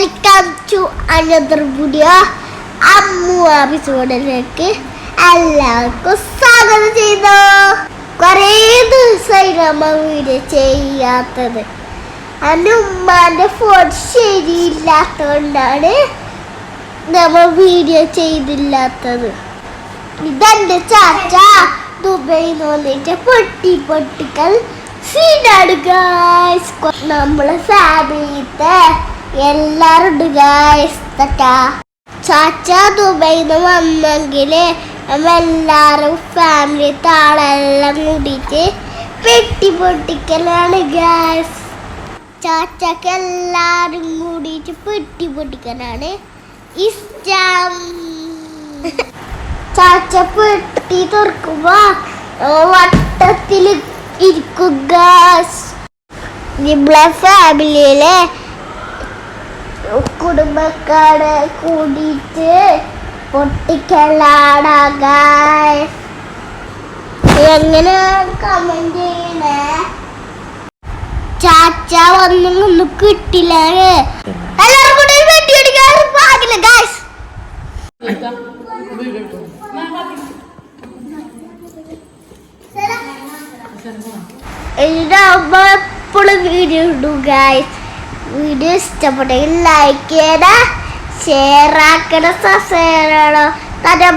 Welcome to another video Ammu എപ്പിസോഡിലേക്ക് എല്ലാവർക്കും സ്വാഗതം ചെയ്തു കുറേ ദിവസമായി നമ്മ വീഡിയോ ചെയ്യാത്തത്. അന്ന് ഉമ്മാന്റെ ഫോൺ ശരിയില്ലാത്തതുകൊണ്ടാണ് നമ്മ വീഡിയോ ചെയ്തില്ലാത്തത്. ഇതെന്റെ ചാച്ച ദുബൈയിൽ നിന്ന് വന്നിട്ട് പൊട്ടി പൊട്ടിക്കൽ സീനാണ് ഗായ്സ് നമ്മളെ ഫാമിലിത്തെ ഗായ്സ് തട്ടാ ചാച്ച ദുബൈയിൽ നിന്ന് വന്നെങ്കിൽ എല്ലാരും ഫാമിലി താളെല്ലാം കൂടിയിട്ട് പെട്ടി പൊട്ടിക്കലാണ് ഗ്യാസ് ചാച്ചക്ക് എല്ലാരും കൂടിയിട്ട് പെട്ടി പൊട്ടിക്കലാണ് ഇഷ്ടം. ചാച്ച പെട്ടി തുറക്കുമ്പോ വട്ടത്തിൽ ഇരിക്കുക നമ്മളെ ഫാമിലിയിലെ കുടുംബക്കാരെ കൂടിയിട്ട് പൊട്ടിക്കലാടാക എങ്ങനെ കമന്റ് ചെയ്യണേ? ചാച്ച ഒന്നും ഒന്നും കിട്ടില്ല ഇതാകുമ്പോ എപ്പോഴും വീഡിയോ ഇടും ഗായ്സ് വീഡിയോ ഇഷ്ടപ്പെട്ടെങ്കിൽ ലൈക്ക് ചെയ്യണം ഷെയർ ആക്കണം സബ്സ്ക്രൈബ് ചെയ്യണം തന്നെ